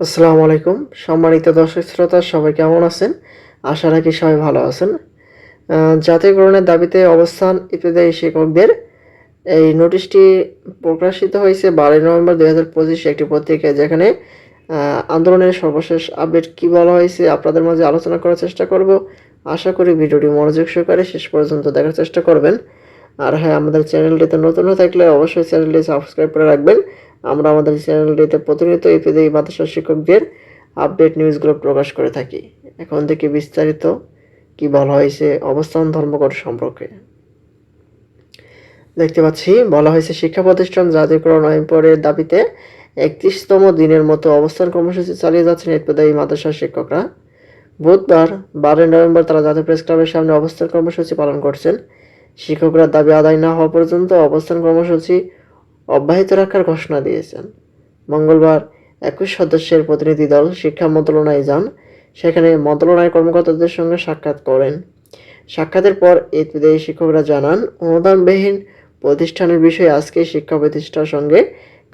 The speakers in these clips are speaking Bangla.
আসসালামু আলাইকুম। সম্মানিত দর্শক শ্রোতা, সবাই কেমন আছেন? আশা রাখি সবাই ভালো আছেন। জাতীয়করণের দাবিতে অবস্থান ইত্যাদি শিক্ষকদের। এই নোটিশটি প্রকাশিত হয়েছে বারোই নভেম্বর দুই হাজার পঁচিশে একটি পত্রিকায়, যেখানে আন্দোলনের সর্বশেষ আপডেট কি বলা হয়েছে আপনাদের মাঝে আলোচনা করার চেষ্টা করব। আশা করি ভিডিওটি মনোযোগ সহকারে শেষ পর্যন্ত দেখার চেষ্টা করবেন। আর হ্যাঁ আমাদের চ্যানেলটিতে নতুন হয়ে থাকলে অবশ্যই চ্যানেলটি সাবস্ক্রাইব করে রাখবেন। আমরা আমাদের চ্যানেলটিতে প্রতিনিয়ত ইপিদি মাদ্রাসা শিক্ষকদের আপডেট নিউজগুলো প্রকাশ করে থাকি। এখন থেকে বিস্তারিত কি বলা হয়েছে, অবস্থান ধর্মঘট সম্পর্কে। দেখতে পাচ্ছি, বলা হয়েছে, শিক্ষা প্রতিষ্ঠান জাতীয়করণ পরের দাবিতে একত্রিশতম দিনের মতো অবস্থান কর্মসূচি চালিয়ে যাচ্ছেন ইত্যাদি মাদ্রাসার শিক্ষকরা। বুধবার, বারোই নভেম্বর তারা জাতীয় প্রেস ক্লাবের সামনে অবস্থান কর্মসূচি পালন করছেন। শিক্ষকরা দাবি আদায় না হওয়া পর্যন্ত অবস্থান কর্মসূচি অব্যাহত রাখার ঘোষণা দিয়েছেন। মঙ্গলবার একুশ সদস্যের প্রতিনিধি দল শিক্ষা মন্ত্রণালয়ে যান, সেখানে মন্ত্রণালয়ের কর্মকর্তাদের সঙ্গে সাক্ষাৎ করেন। সাক্ষাতের পর এই শিক্ষকরা জানান, অনুদানবিহীন প্রতিষ্ঠানের বিষয়ে আজকে শিক্ষা প্রতিষ্ঠার সঙ্গে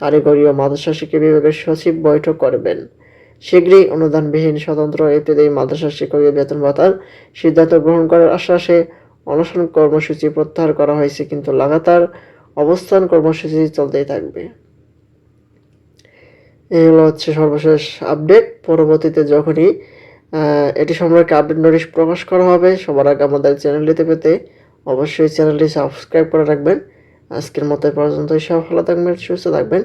কারিগরি ও মাদ্রাসা শিক্ষা বিভাগের সচিব বৈঠক করবেন। শীঘ্রই অনুদানবিহীন স্বতন্ত্র ইত্যাদি মাদ্রাসা শিক্ষকের বেতন ভাতার সিদ্ধান্ত গ্রহণ করার আশ্বাসে অনশন কর্মসূচি প্রত্যাহার করা হয়েছে, কিন্তু লাগাতার অবস্থান কর্মসূচি চলতেই থাকবে। এই হলো হচ্ছে সর্বশেষ আপডেট পরবর্তীতে যখনই এটি সম্পর্কে আপডেট নোটিশ প্রকাশ করা হবে, সবার আগে আমাদের চ্যানেলটিতে পেতে অবশ্যই চ্যানেলটি সাবস্ক্রাইব করে রাখবেন। আজকের মতো পর্যন্ত সব ভালো থাকবেন, সুস্থ থাকবেন।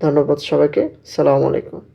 ধন্যবাদ সবাইকে। সালামু আলাইকুম।